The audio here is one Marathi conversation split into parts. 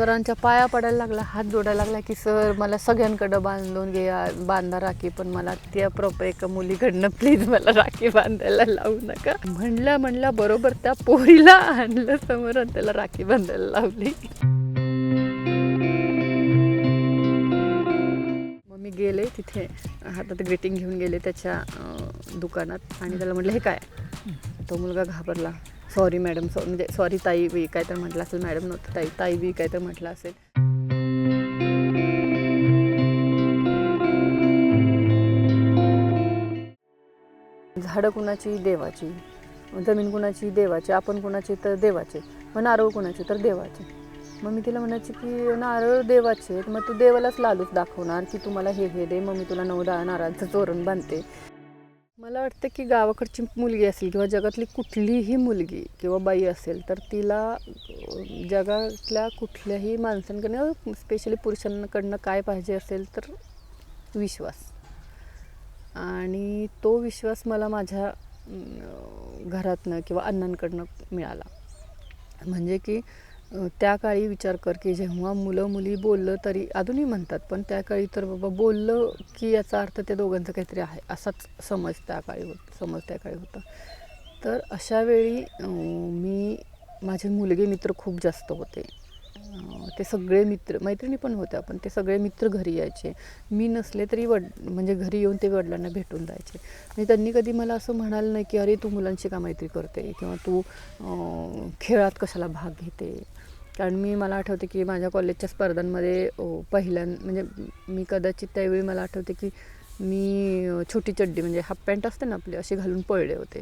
सरांच्या पाया पडायला लागला हात जोडायला लागला की सर मला सगळ्यांकडं बांधून घ्या बांधा राखी पण मला त्या प्रॉपर एका मुलीकडनं प्लीज मला राखी बांधायला लावू नका. म्हणलं म्हणलं बरोबर त्या पोरीला आणलं समोर आणि त्याला राखी बांधायला लावली. मग मी गेले तिथे हातात ग्रीटिंग घेऊन गेले त्याच्या अं, दुकानात आणि त्याला म्हटलं हे काय? तो मुलगा घाबरला. सॉरी मॅडम सॉ म्हणजे सॉरी ताई बी काय तर म्हटलं असेल. मॅडम नव्हतं ताई. ताई बी काय तर म्हटलं असेल. झाडं कुणाची? देवाची. जमीन कुणाची? देवाची. आपण कुणाची? तर देवाचे. मग नारळ कुणाचे? तर देवाचे. मग मी तिला म्हणायची की नारळ देवाचे मग तू देवालाच लालूच दाखवणार की तुम्हाला हे हे दे. मग मी तुला नऊ दहा नारळाचं तोरण बांधते. मला वाटतं की गावाकडची मुलगी असेल किंवा जगातली कुठलीही मुलगी किंवा बाई असेल तर तिला जगातल्या कुठल्याही माणसांकडनं स्पेशली पुरुषांकडनं काय पाहिजे असेल तर विश्वास. आणि तो विश्वास मला माझ्या घरातनं किंवा अण्णांकडनं मिळाला. म्हणजे की त्या काळी विचार कर की जेव्हा मुलं मुली बोललं तरी अजूनही म्हणतात पण त्या काळी तर बाबा बोललं की याचा अर्थ त्या दोघांचं काहीतरी आहे असाच समज त्या काळी होत समज त्या काळी होता. तर अशा वेळी मी माझे मुलगे मित्र खूप जास्त होते. ते सगळे मित्र मैत्रिणी पण होत्या पण ते सगळे मित्र घरी यायचे. मी नसले तरी वड म्हणजे घरी येऊन ते वडिलांना भेटून जायचे. म्हणजे त्यांनी कधी मला असं म्हणालं नाही की अरे तू मुलांशी का मैत्री करते? किंवा तू खेळात कशाला भाग घेते? कारण मी मला आठवते की माझ्या कॉलेजच्या स्पर्धांमध्ये पहिल्या पहिल्यां म्हणजे मी कदाचित त्यावेळी मला आठवते की मी छोटी चड्डी म्हणजे हाफ पॅन्ट असते ना आपली अशी घालून पळले होते.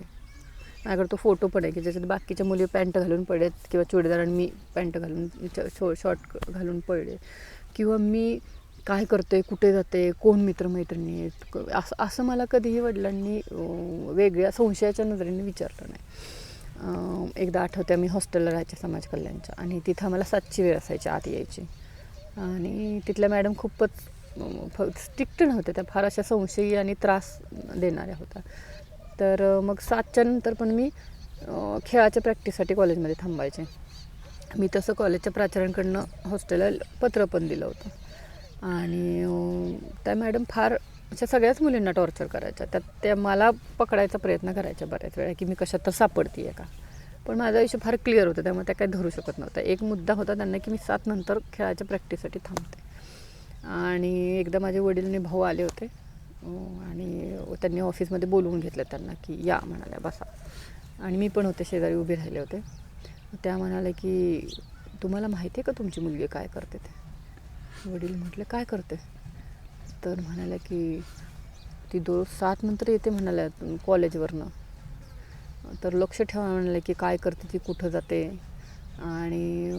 माझ्याकडे तो फोटो पण आहे की ज्याच्यात बाकीच्या मुली पॅन्ट घालून पडलेत किंवा चुडीदार आणि मी पॅन्ट घालून शो शॉर्ट घालून पडले किंवा मी काय करते कुठे जाते कोण मित्रमैत्रिणी आहेत असं असं मला कधीही वडिलांनी वेगळ्या संशयाच्या नजरेने विचारलं नाही. एकदा आठवते मी हॉस्टेलला राहायचे समाज कल्याणच्या आणि तिथं आम्हाला सातची वेळ असायची आत यायची. आणि तिथल्या मॅडम खूपच स्ट्रिक्ट नव्हत्या त्या फार अशा संशयी आणि त्रास देणाऱ्या होत्या. तर मग सातच्या नंतर पण मी खेळाच्या प्रॅक्टिससाठी कॉलेजमध्ये थांबायचे. मी तसं कॉलेजच्या प्राचार्यांकडनं हॉस्टेलला पत्र पण दिलं होतं. आणि त्या मॅडम फार अशा सगळ्याच मुलींना टॉर्चर करायच्या. त्यात त्या मला पकडायचा प्रयत्न करायच्या बऱ्याच वेळा की मी कशात तर सापडते आहे का? पण माझं आयुष्य फार क्लिअर होतं त्यामुळे त्या काही धरू शकत नव्हतं एक मुद्दा होता त्यांना की मी सात नंतर खेळाच्या प्रॅक्टिससाठी थांबते. आणि एकदा माझे वडील आणि भाऊ आले होते. आणि त्यांनी ऑफिसमध्ये बोलवून घेतलं त्यांना की या म्हणाल्या बसा. आणि मी पण होते शेजारी उभे राहिले होते. त्या म्हणाल्या की तुम्हाला माहिती आहे का तुमची मुलगी काय करते ते? वडील म्हटले काय करते? तर म्हणाल्या की ती दो सात नंतर येते म्हणाल्या कॉलेजवरनं. तर लक्ष ठेवा म्हणाले की काय करते ती कुठं जाते? आणि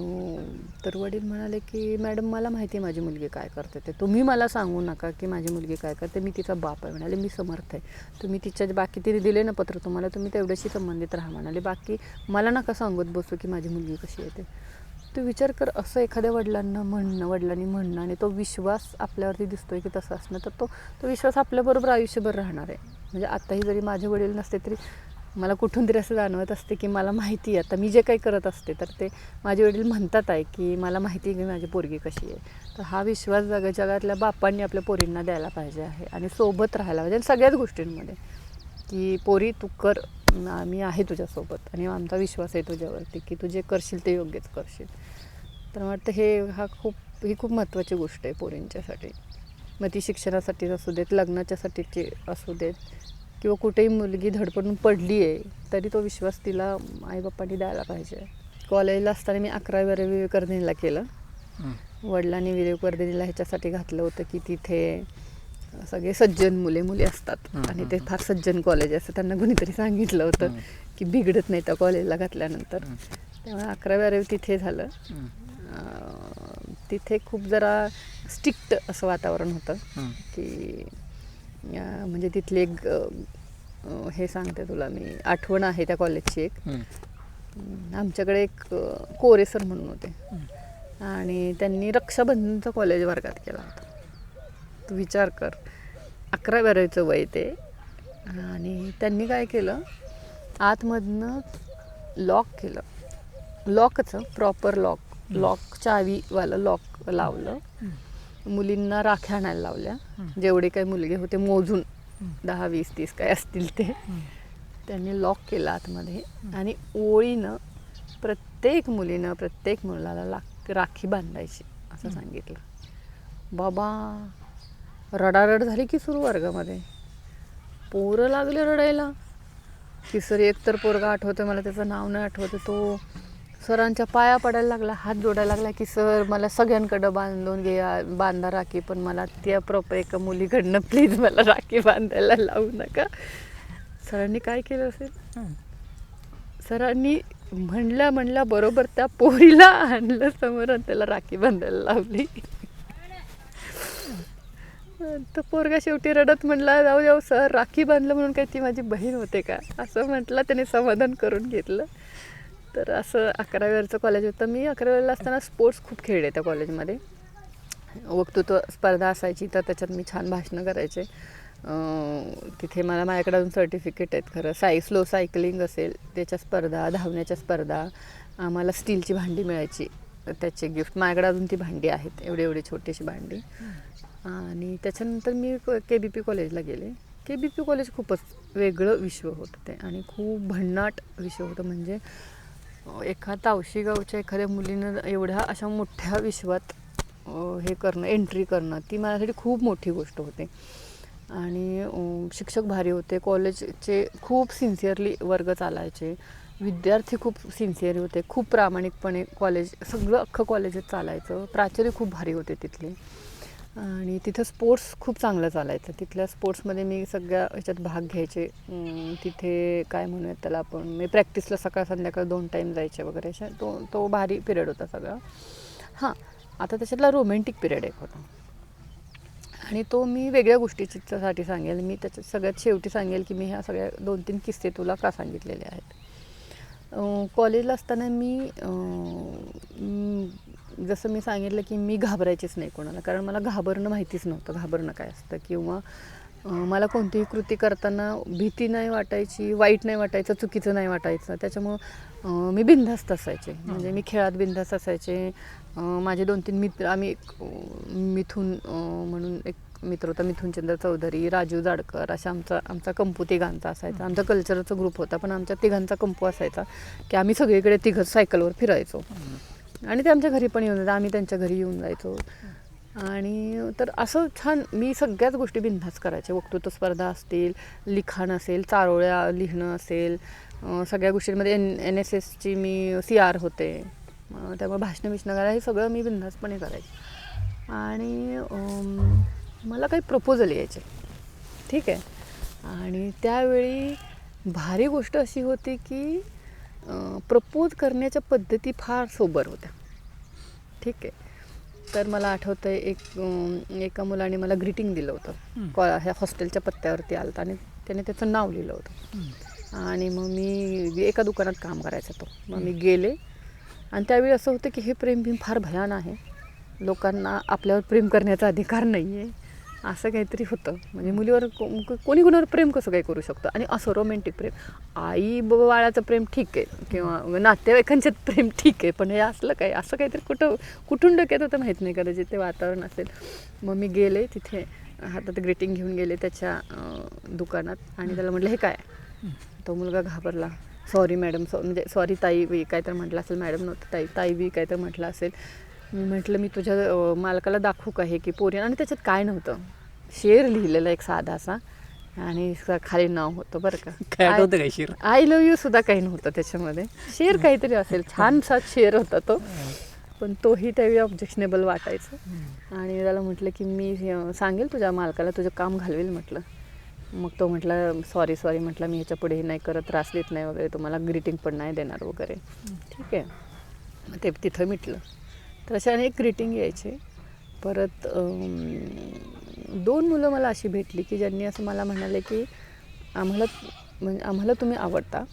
तर वडील म्हणाले की मॅडम मला माहिती आहे माझी मुलगी काय करते ते. तुम्ही मला सांगू नका की माझी मुलगी काय करते. मी तिचा बाप आहे. म्हणाले मी समर्थ आहे. तुम्ही तिच्या बाकी तिने दिले ना पत्र तुम्हाला तुम्ही तेवढ्याशी संबंधित राहा. म्हणाले बाकी मला नका सांगत बसू की माझी मुलगी कशी येते तू विचार कर असं एखाद्या वडिलांना म्हणणं वडिलांनी म्हणणं आणि तो विश्वास आपल्यावरती दिसतोय की तसं असणं तर तो तो विश्वास आपल्याबरोबर आयुष्यभर राहणार आहे. म्हणजे आत्ताही जरी माझे वडील नसते तरी मला कुठून तरी असं जाणवत असते की मला माहिती आहे. आता मी जे काही करत असते तर ते माझे वडील म्हणतात आहे की मला माहिती आहे की माझी पोरगी कशी आहे. तर हा विश्वास जग जगातल्या बापांनी आपल्या पोरींना द्यायला पाहिजे आहे आणि सोबत राहायला पाहिजे आणि सगळ्याच गोष्टींमध्ये. की पोरी तू कर. म- आहे तुझ्यासोबत आणि आमचा विश्वास आहे तुझ्यावरती की तू जे करशील ते योग्यच करशील. तर वाटतं हे हा खूप ही खूप महत्त्वाची गोष्ट आहे पोरींच्यासाठी. मग ती शिक्षणासाठी असू देत लग्नाच्यासाठीची असू देत किंवा कुठेही मुलगी धडपडून पडली आहे तरी तो विश्वास तिला आईबापांनी द्यायला पाहिजे. कॉलेजला असताना मी अकरावी बारावी विवेकवर्धिनीला केलं. वडिलांनी विवेकवर्धिनीला ह्याच्यासाठी घातलं होतं की तिथे सगळे सज्जन मुले मुली असतात. आणि ते फार सज्जन कॉलेज असतं त्यांना कुणीतरी सांगितलं होतं. की बिघडत नाही त्या कॉलेजला घातल्यानंतर. त्यामुळे अकरावी बारावी तिथे झालं. तिथे खूप जरा स्ट्रिक्ट असं वातावरण होतं. की म्हणजे तिथली एक हे सांगते तुला मी. आठवण आहे त्या कॉलेजची एक. आमच्याकडे एक अं, कोरे सर म्हणून होते. आणि त्यांनी रक्षाबंधनचा कॉलेज वर्गात केला होता. तू विचार कर. अकरा बारावीचं वय ते. आणि त्यांनी काय केलं? आतमधनं लॉक केलं. लॉकचं प्रॉपर लॉक लॉक चावीवालं लॉक लावलं. मुलींना राख्या आणायला लावल्या. जेवढे काही मुलगे होते मोजून. दहा वीस तीस काय असतील ते. त्यांनी लॉक केलं आतमध्ये. आणि ओळीनं प्रत्येक मुलीनं प्रत्येक मुलाला लाख राखी बांधायची असं सांगितलं. बाबा रडारड झाली की सुरू वर्गामध्ये? पोरं लागले रडायला. की सर एक तर पोरगा आठवतं मला त्याचं नाव नाही आठवतं. तो सरांच्या पाया पडायला लागला हात जोडायला लागला की सर मला सगळ्यांकडं बांधून घ्या बांधा राखी पण मला त्या प्रॉपर एका मुलीकडनं प्लीज मला राखी बांधायला लावू नका. सरांनी काय केलं असेल? सरांनी म्हणल्या म्हणल्या बरोबर त्या पोरीला आणलं समोर आणि त्याला राखी बांधायला लावली. तर पोरगा शेवटी रडत म्हणला जाऊ जाऊ सर राखी बांधलं म्हणून काय ती माझी बहीण होते का? असं म्हटलं त्याने समाधान करून घेतलं. तर असं अकरावीवरचं कॉलेज होतं. मी अकरावीला असताना स्पोर्ट्स खूप खेळले त्या कॉलेजमध्ये वक्तृत्व स्पर्धा असायची तर त्याच्यात मी छान भाषणं करायचे. तिथे मला माझ्याकडे अजून सर्टिफिकेट आहेत खरं. साय स्लो सायकलिंग असेल त्याच्या स्पर्धा धावण्याच्या स्पर्धा आम्हाला स्टीलची भांडी मिळायची. त्याचे गिफ्ट. माझ्याकडे अजून ती भांडी आहेत एवढे एवढे छोटीशी भांडी. आणि त्याच्यानंतर मी के बी पी कॉलेजला गेले. के बी पी कॉलेज खूपच वेगळं विश्व होतं ते. आणि खूप भन्नाट विश्व होतं. म्हणजे अं, एका तावशी गावच्या एखाद्या मुलीनं एवढ्या अशा मोठ्या विश्वात हे करणं एंट्री करणं ती माझ्यासाठी खूप मोठी गोष्ट होते. आणि शिक्षक भारी होते. कॉलेजचे खूप सिन्सिअरली वर्ग चालायचे. विद्यार्थी खूप सिन्सिअर होते. खूप प्रामाणिकपणे कॉलेज सगळं अख्खं कॉलेजच चालायचं. प्राचार्य खूप भारी होते तिथले. आणि तिथं स्पोर्ट्स खूप चांगलं चालायचं. तिथल्या स्पोर्ट्समध्ये मी सगळ्या ह्याच्यात भाग घ्यायचे. तिथे काय म्हणूयात त्याला आपण मी प्रॅक्टिसला सकाळ संध्याकाळ दोन टाईम जायचे वगैरे. अशा तो तो भारी पिरियड होता सगळा. हां आता त्याच्यातला रोमॅन्टिक पिरियड एक होता. आणि तो मी वेगळ्या गोष्टीच्यासाठी सांगेल. मी त्याच्यात सगळ्यात शेवटी सांगेल की मी ह्या सगळ्या दोन तीन किस्से तुला का सांगितलेले आहेत. कॉलेजला असताना मी जसं मी सांगितलं की मी घाबरायचीच नाही कोणाला कारण मला घाबरणं माहितीच नव्हतं घाबरणं काय असतं किंवा मला कोणतीही कृती करताना भीती नाही वाटायची वाईट नाही वाटायचं चुकीचं नाही वाटायचं. त्याच्यामुळं मी बिनधास्त असायचे. म्हणजे मी खेळात बिनधास्त असायचे. माझे दोन तीन मित्र आम्ही एक मिथून म्हणून एक मित्र होता मिथुनचंद्र चौधरी राजू जाडकर अशा आमचा आमचा कंपू तिघांचा असायचा. आमचा कल्चरचा ग्रुप होता पण आमच्या तिघांचा कंपू असायचा की आम्ही सगळीकडे तिघं सायकलवर फिरायचो. आणि ते आमच्या घरी पण येऊन जायचं आम्ही त्यांच्या घरी येऊन जायचो. आणि तर असं छान मी सगळ्याच गोष्टी बिनधास्त करायचे. वक्तृत्व स्पर्धा असतील लिखाण असेल चारोळ्या लिहिणं असेल सगळ्या गोष्टींमध्ये एन एन एस एसची मी सी आर होते. त्यामुळे भाषणं बिषणं करायला हे सगळं मी बिनधास्तपणे करायचे. आणि मला काही प्रपोजल यायचे. ठीक आहे? आणि त्यावेळी भारी गोष्ट अशी होती की प्रपोज करण्याच्या पद्धती फार सोबर होत्या. ठीक आहे? तर मला आठवतं आहे एक एका मुलाने मला ग्रीटिंग दिलं होतं. कॉ ह्या हॉस्टेलच्या पत्त्यावरती आलं आणि त्याने त्याचं नाव लिहिलं होतं. आणि मग मी एका दुकानात काम करायचं तो. मग मी गेले. आणि त्यावेळी असं होतं की हे प्रेम बिम फार भयान आहे. लोकांना आपल्यावर प्रेम करण्याचा अधिकार नाही आहे असं काहीतरी होतं. म्हणजे मुलीवर को- कोणी कोणावर प्रेम कसं काही करू शकतं? आणि असं रोमॅन्टिक प्रेम. आई बाबा बाळाचं प्रेम ठीक आहे. किंवा नातेवाईकांच्यात प्रेम ठीक आहे. पण हे असलं काय? असं काहीतरी कुठं कुठून डोक्यात होतं माहीत नाही. कदाचित ते वातावरण असेल. मग मी गेले तिथे हातात ग्रीटिंग घेऊन गेले त्याच्या दुकानात. आणि त्याला म्हटलं हे काय? तो मुलगा घाबरला. सॉरी मॅडम सॉ म्हणजे सॉरी ताई वी काय तर म्हटलं असेल. मॅडम नव्हतं ताई ताई वी काय तर म्हटलं असेल. मी म्हटलं मी तुझ्या मालकाला दाखवू का हे की पोरी? आणि त्याच्यात काय नव्हतं. शेर लिहिलेला एक साधासा आणि खाली नाव होतं बरं काय का आठवतं काय शिर? आय लव्ह यू सुद्धा काही नव्हतं त्याच्यामध्ये. शेर काहीतरी असेल. छानसा शेर होता तो. पण तोही त्यावेळी ऑब्जेक्शनेबल वाटायचं. आणि त्याला म्हटलं की मी सांगेल तुझ्या मालकाला तुझं काम घालवेल म्हटलं. मग तो म्हटला सॉरी सॉरी म्हटलं मी ह्याच्या पुढे हे नाही करत त्रास देत नाही वगैरे तुम्हाला ग्रीटिंग पण नाही देणार वगैरे. ठीक आहे. मग ते तिथं मिटलं. तर अशा अनेक ग्रीटिंग यायचे. परत दोन मुलं मला अशी भेटली की ज्यांनी असं मला म्हणाले की आम्हाला म्हणजे आम्हाला तुम्ही आवडता.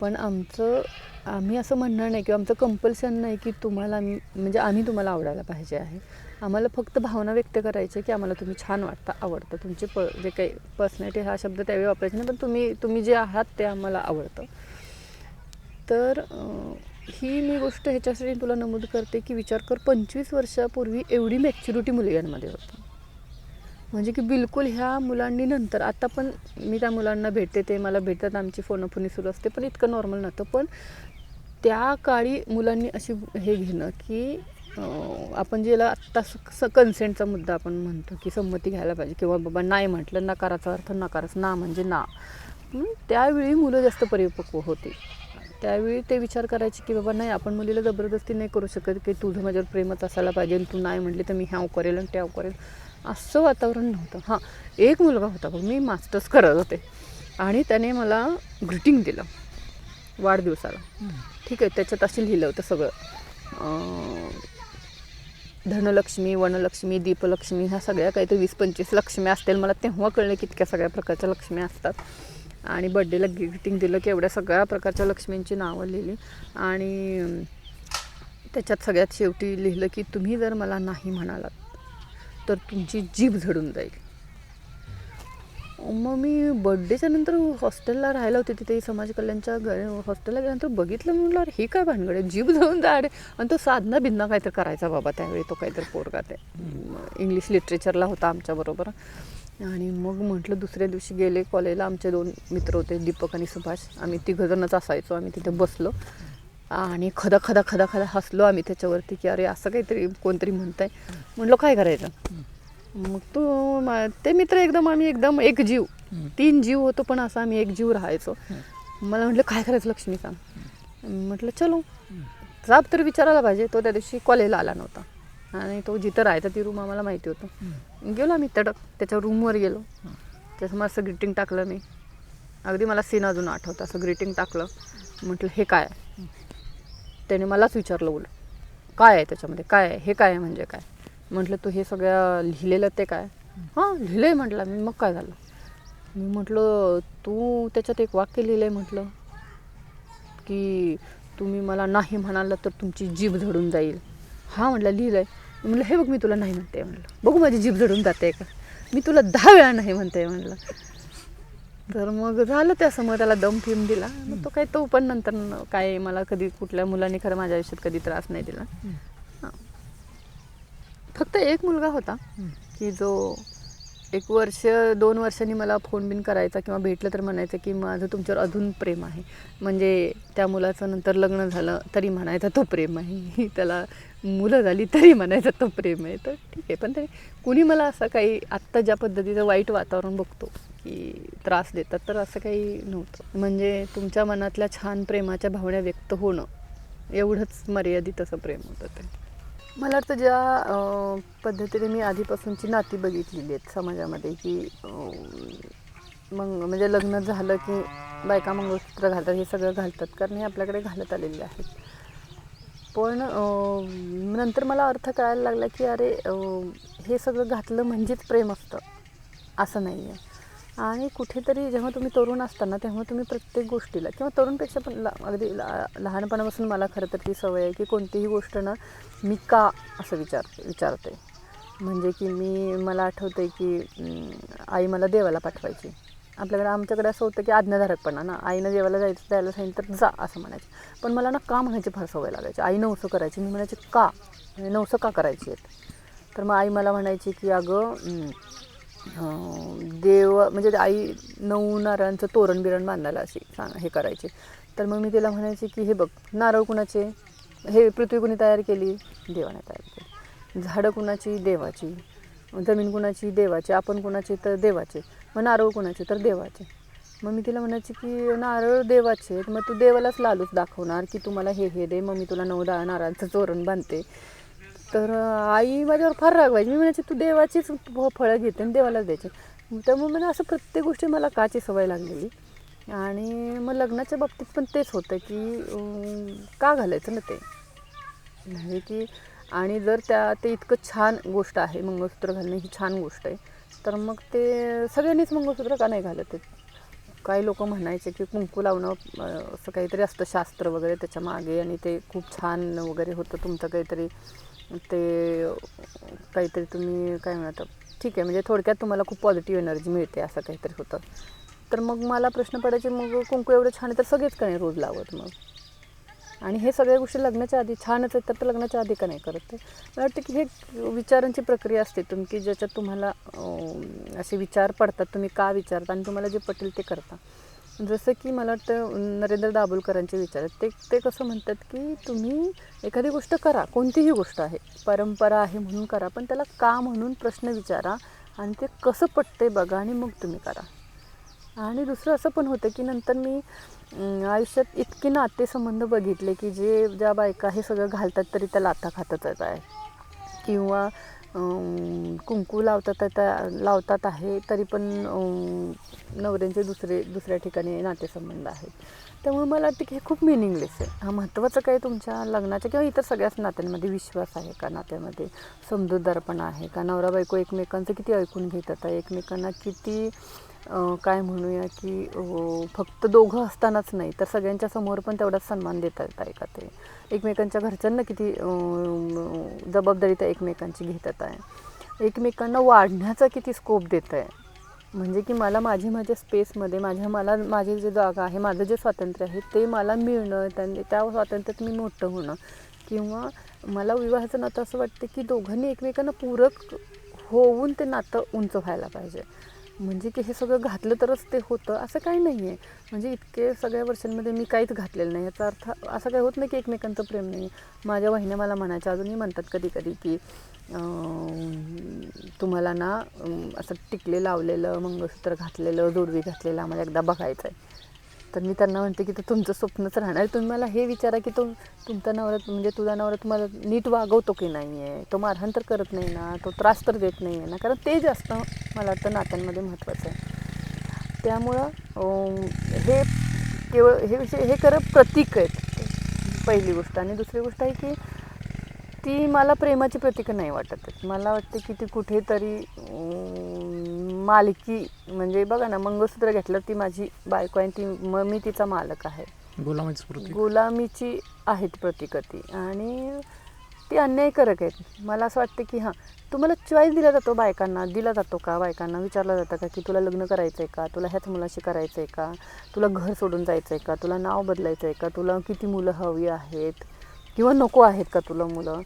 पण आमचं आम्ही असं म्हणणार नाही किंवा आमचं कंपल्शन नाही की तुम्हाला आम्ही म्हणजे आम्ही तुम्हाला आवडायला पाहिजे आहे. आम्हाला फक्त भावना व्यक्त करायची की आम्हाला तुम्ही छान वाटता आवडतं. तुमची प जे काही पर्सनॅलिटी हा शब्द त्यावेळी वापरायचा नाही पण तुम्ही तुम्ही जे आहात ते आम्हाला आवडतं. तर ही मी गोष्ट ह्याच्यासाठी तुला नमूद करते की विचार कर पंचवीस वर्षापूर्वी एवढी मॅच्युरिटी मुलग्यांमध्ये होती. म्हणजे की बिलकुल ह्या मुलांनी नंतर आता पण मी त्या मुलांना भेटते ते मला भेटतात आमची फोनफोनी सुरू असते पण इतकं नॉर्मल नव्हतं. पण त्या काळी मुलांनी अशी हे घेणं की आपण ज्याला आत्ता स कन्सेंटचा मुद्दा आपण म्हणतो की संमती घ्यायला पाहिजे किंवा बाबा नाही म्हटलं नकाराचा अर्थ नकारच ना म्हणजे ना. त्यावेळी मुलं जास्त परिपक्व होती. त्यावेळी ते विचार करायचे की बाबा नाही आपण मुलीला जबरदस्ती नाही करू शकत की तुझं माझ्यावर प्रेमच असायला पाहिजे तू नाही म्हटली तर मी ह्याव करेल आणि त्याव करेल. असं वातावरण नव्हतं. हां एक मुलगा होता बघ मी मास्टर्स करत होते. आणि त्याने मला ग्रीटिंग दिलं वाढदिवसाला. ठीक आहे त्याच्यात असे लिहिलं होतं सगळं. धनलक्ष्मी वनलक्ष्मी दीपलक्ष्मी ह्या सगळ्या काही तर वीस पंचवीस लक्ष्मी असतील. मला तेव्हा कळलं की इतक्या सगळ्या प्रकारच्या लक्ष्मी असतात. आणि बड्डेला गिफ्टिंग दिलं की एवढ्या सगळ्या प्रकारच्या लक्ष्मींची नावं लिहिली. आणि त्याच्यात सगळ्यात शेवटी लिहिलं की तुम्ही जर मला नाही म्हणालात तर तुमची जीभ झडून जाईल. मग मी बड्डेच्या नंतर हॉस्टेलला राहायला होते तिथे समाज कल्याणच्या घरी हॉस्टेलला गेल्यानंतर बघितलं म्हणलं अरे हे काय भानगड आहे? जीभ जाऊन जाडे आणि तो साधना बिधना काहीतरी करायचा बाबा त्यावेळी तो काहीतरी पोरगा ते. इंग्लिश लिटरेचरला होता आमच्याबरोबर आणि मग म्हटलं दुसऱ्या दिवशी गेले कॉलेजला आमचे दोन मित्र होते दीपक आणि सुभाष. आम्ही तिघंजणच असायचो आम्ही तिथे बसलो. आणि खदा खदा खदा खदा हसलो आम्ही त्याच्यावरती की अरे असं काहीतरी कोणतरी म्हणत आहे म्हटलं काय करायचं? मग तो ते मित्र एकदम आम्ही एकदम एक जीव. तीन जीव होतो पण असं आम्ही एक जीव राहायचो. मला म्हटलं काय करायचं लक्ष्मी सांग. म्हटलं चलो. जाब तर विचारायला पाहिजे. तो त्या दिवशी कॉलेजला आला नव्हता. आणि तो जिथं राहायचा ती रूम आम्हाला माहिती होतं. गेलो आम्ही तडक त्याच्या रूमवर गेलो. त्याचं मस्त ग्रीटिंग टाकलं मी. अगदी मला सीन अजून आठवतं असं ग्रीटिंग टाकलं. म्हटलं हे काय? आहे? त्याने मलाच विचारलं बोल काय आहे त्याच्यामध्ये? काय आहे? हे काय आहे म्हणजे काय? म्हटलं तू हे सगळ्या लिहिलेलं ते काय? हां लिहिलं आहे म्हटलं मी मग काय झालं? मी म्हटलं तू त्याच्यात एक वाक्य लिहिलं आहे म्हटलं की तुम्ही मला नाही म्हणाल तर तुमची जीभ झडून जाईल. हा म्हटलं लिहिलं आहे म्हटलं हे बघ मी तुला नाही म्हणते म्हटलं बघू माझी जीभ झडून जाते का? मी तुला दहा वेळा नाही म्हणते म्हटलं तर मग झालं त्या समोर त्याला दम फिम दिला. मग तो काय तो पण नंतर काय मला कधी कुठल्या मुलांनी खरं माझ्या आयुष्यात कधी त्रास नाही दिला. फक्त एक मुलगा होता की जो एक वर्ष दोन वर्षांनी मला फोन बिन करायचा किंवा भेटलं तर म्हणायचं की माझं तुमच्यावर अजून प्रेम आहे. म्हणजे त्या मुलाचं नंतर लग्न झालं तरी म्हणायचा तो प्रेम आहे. त्याला मुलं झाली तरी म्हणायचा तो प्रेम आहे. तर ठीक आहे. पण ते कुणी मला असं काही आत्ता ज्या पद्धतीचं वाईट वातावरण बघतो की त्रास देतात तर असं काही नव्हतं. म्हणजे तुमच्या मनातल्या छान प्रेमाच्या भावना व्यक्त होणं एवढंच मर्यादित असं प्रेम होतं ते. मला वाटतं ज्या पद्धतीने मी आधीपासूनची नाती बघितलेली आहेत समाजामध्ये की मग म्हणजे लग्न झालं की बायका मंगळसूत्र घालतात हे सगळं घालतात कारण हे आपल्याकडे घालत आलेले आहेत. पण नंतर मला अर्थ कळायला लागला की अरे हे सगळं घातलं म्हणजेच प्रेम असतं असं नाही आहे आणि कुठेतरी जेव्हा तुम्ही तरुण असताना तेव्हा तुम्ही प्रत्येक गोष्टीला किंवा तरुणपेक्षा पण ला अगदी ला लहानपणापासून मला खरं तर ती सवय आहे की कोणतीही गोष्ट ना मी का असं विचार विचारते? म्हणजे की मी मला आठवते की आई मला देवाला पाठवायची. आपल्याकडे आमच्याकडे असं होतं की आज्ञाधारकपणा ना आईनं देवाला जायचं द्यायला सांगितलं तर जा असं म्हणायचं. पण मला ना का म्हणायची फार सवय लागायची. आई नवसं करायची मी म्हणायची का? म्हणजे नवसं का करायची आहेत? तर मग आई मला म्हणायची की अगं देव म्हणजे आई नऊ नारळांचं तोरण बिरण बांधायला अशी सांग हे करायची. तर मग मी तिला म्हणायचे की हे बघ नारळ कुणाचे? हे पृथ्वी कुणी तयार केली? देवाने तयार केली. झाडं कुणाची? देवाची. जमीन कुणाची? देवाची. आपण कुणाचे? तर देवाचे. मग नारळ कुणाचे? तर देवाचे. मग मी तिला म्हणायची की नारळ देवाचे आहेत. मग तू देवालाच लालूच दाखवणार की तुम्हाला हे हे दे. मग मी तुला नऊ दहा नारळांचं चोरण बांधते. तर आई माझ्यावर फार रागवायची मी म्हणायची तू देवाचीच फ- फळं घेते आणि देवालाच द्यायची. त्यामुळे म्हणजे असं प्रत्येक गोष्टी मला काची सवय लागलेली. आणि मग लग्नाच्या बाबतीत पण तेच होतं की का घालायचं ना ते? म्हणजे की आणि जर त्या ते इतकं छान गोष्ट आहे मंगळसूत्र घालणे ही छान गोष्ट आहे तर मग ते सगळ्यांनीच मंगळसूत्र का नाही घालत आहेत? काही लोक म्हणायचे की कुंकू लावणं असं काहीतरी असतं शास्त्र वगैरे त्याच्यामागे आणि ते खूप छान वगैरे होतं तुमचं काहीतरी. ते काहीतरी तुम्ही काय म्हणता ठीक आहे म्हणजे थोडक्यात तुम्हाला खूप पॉझिटिव्ह एनर्जी मिळते असं काहीतरी होतं. तर मग मला प्रश्न पडायचे मग कुंकू एवढं छान आहे तर सगळेच कणे रोज लावत मग? आणि हे सगळ्या गोष्टी लग्नाच्या आधी छानच आहेत तर लग्नाच्या आधी का नाही करत ते? मला वाटतं की हे विचारांची प्रक्रिया असते तुम की ज्याच्यात तुम्हाला असे विचार पडतात तुम्ही का विचारता आणि तुम्हाला जे पटेल ते करता. जसं की मला वाटतं नरेंद्र दाभोलकरांचे विचार आहेत. ते ते कसं म्हणतात की तुम्ही एखादी गोष्ट करा कोणतीही गोष्ट आहे परंपरा आहे म्हणून करा पण त्याला का म्हणून प्रश्न विचारा आणि ते कसं पटते बघा आणि मग तुम्ही करा. आणि दुसरं असं पण होतं की नंतर मी आयुष्यात इतके नातेसंबंध बघितले की जे ज्या बायका हे सगळं घालतात तरी त्या लाथा खातच आहे किंवा कुंकू लावतात आता लावतात आहे तरी पण नवऱ्यांचे दुसरे दुसऱ्या ठिकाणी नातेसंबंध आहेत. त्यामुळे मला वाटतं की हे खूप मिनिंगलेस आहे. हा महत्त्वाचं काय तुमच्या लग्नाच्या किंवा इतर सगळ्याच नात्यांमध्ये? विश्वास आहे का नात्यामध्ये? समजूतदारपणा आहे का? नवरा बायको एकमेकांचं किती ऐकून घेतात? एकमेकांना किती काय म्हणूया की फक्त दोघं असतानाच नाही तर सगळ्यांच्या समोर पण तेवढाच सन्मान देता येत आहे का ते. एकमेकांच्या घरच्यांना किती जबाबदारी त्या एकमेकांची घेतात आहे. एकमेकांना वाढण्याचा किती स्कोप देत आहे म्हणजे की मला माझी माझ्या स्पेसमध्ये माझ्या मला माझी जे जागा आहे माझं जे स्वातंत्र्य आहे ते मला मिळणं त्यां त्या स्वातंत्र्यात मी मोठं होणं. किंवा मला विवाहाचं नातं असं वाटतं की दोघांनी एकमेकांना पूरक होऊन ते नातं उंच व्हायला पाहिजे. म्हणजे की हे सगळं घातलं तरच ते होतं असं काही नाही आहे म्हणजे इतके सगळ्या वर्षांमध्ये मी काहीच घातलेलं नाही. याचा अर्थ असं काही होत नाही की एकमेकांचं प्रेम नाही. माझ्या वहिन्या मला म्हणायच्या अजूनही म्हणतात कधी कधी की तुम्हाला ना असं टिकले लावलेलं मंगळसूत्र घातलेलं जोडवी घातलेलं आम्हाला एकदा बघायचं आहे तर मी त्यांना म्हणते की तर तुमचं स्वप्नच राहणार तुम्ही मला हे विचारा की तो तुमचा नवरा म्हणजे तुझा नवरा तुम्हाला नीट वागवतो की नाही आहे तो मारहाण तर करत नाही ना? तो त्रास तर देत नाही आहे ना? कारण ते जास्त मला वाटतं नात्यांमध्ये महत्त्वाचं आहे. त्यामुळं हे केवळ हे विषय हे खरं प्रतीक आहेत. पहिली गोष्ट. आणि दुसरी गोष्ट आहे की ती मला प्रेमाची प्रतीक नाही वाटत. मला वाटते की ती कुठेतरी मालकी म्हणजे बघा ना मंगळसूत्र घेतलं ती माझी बायको आहे ती म मी तिचा मालक आहे. गुलामीच प्रतीक. गुलामीची आहेत प्रतीक ती. आणि ती अन्यायकारक आहेत. मला असं वाटतं की हां तुम्हाला चॉईस दिला जातो बायकांना दिला जातो का बायकांना? विचारलं जातं का की तुला लग्न करायचं आहे का? तुला ह्याच मुलाशी करायचं आहे का? तुला घर सोडून जायचं आहे का? तुला नाव बदलायचं आहे का? तुला किती मुलं हवी आहेत? किंवा नको आहेत का तुला मुलं?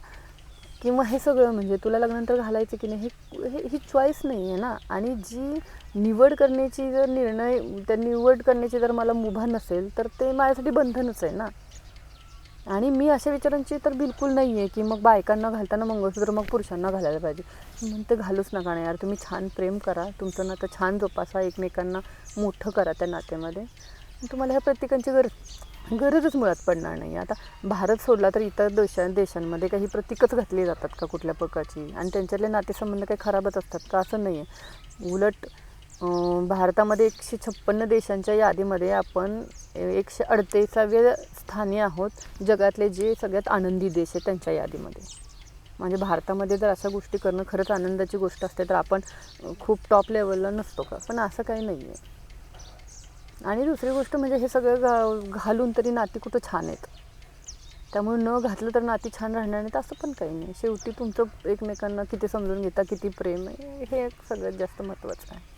किंवा हे सगळं म्हणजे तुला लग्नानंतर घालायचं की नाही हे ही चॉईस नाही आहे ना. आणि जी निवड करण्याची जर निर्णय त्या निवड करण्याची जर मला मुभा नसेल तर ते माझ्यासाठी बंधनच आहे ना. आणि मी अशा विचारांची तर बिलकुल नाही आहे की मग बायकांना घालताना मंगळसूत्र मग पुरुषांना घालायला पाहिजे. मग ते घालूच नका ना यार तुम्ही छान प्रेम करा. तुमचं नातं छान जोपासा एकमेकांना मोठं करा त्या नात्यामध्ये. तुम्हाला ह्या प्रत्येकांची गरज गरजच मुळात पडणार नाही. आता भारत सोडला तर इतर देशा देशांमध्ये काही प्रतीकच घातली जातात का कुठल्या प्रकारची? आणि त्यांच्यातले नातेसंबंध काही खराबच असतात का? असं नाही आहे उलट भारतामध्ये एकशे छप्पन्न देशांच्या यादीमध्ये आपण एकशे अडतेचाव्या स्थानी आहोत. जगातले जे सगळ्यात आनंदी देश आहेत त्यांच्या यादीमध्ये. म्हणजे भारतामध्ये जर अशा गोष्टी करणं खरंच आनंदाची गोष्ट असते तर आपण खूप टॉप लेवलला नसतो का? पण असं काही नाही आहे आणि दुसरी गोष्ट म्हणजे हे सगळं घा घालून तरी नाती कुठं छान आहेत. त्यामुळे न घातलं तर नाती छान राहणार नाहीत असं पण काही नाही. शेवटी तुमचं एकमेकांना किती समजून घेता किती प्रेम आहे हे सगळ्यात जास्त महत्त्वाचं आहे.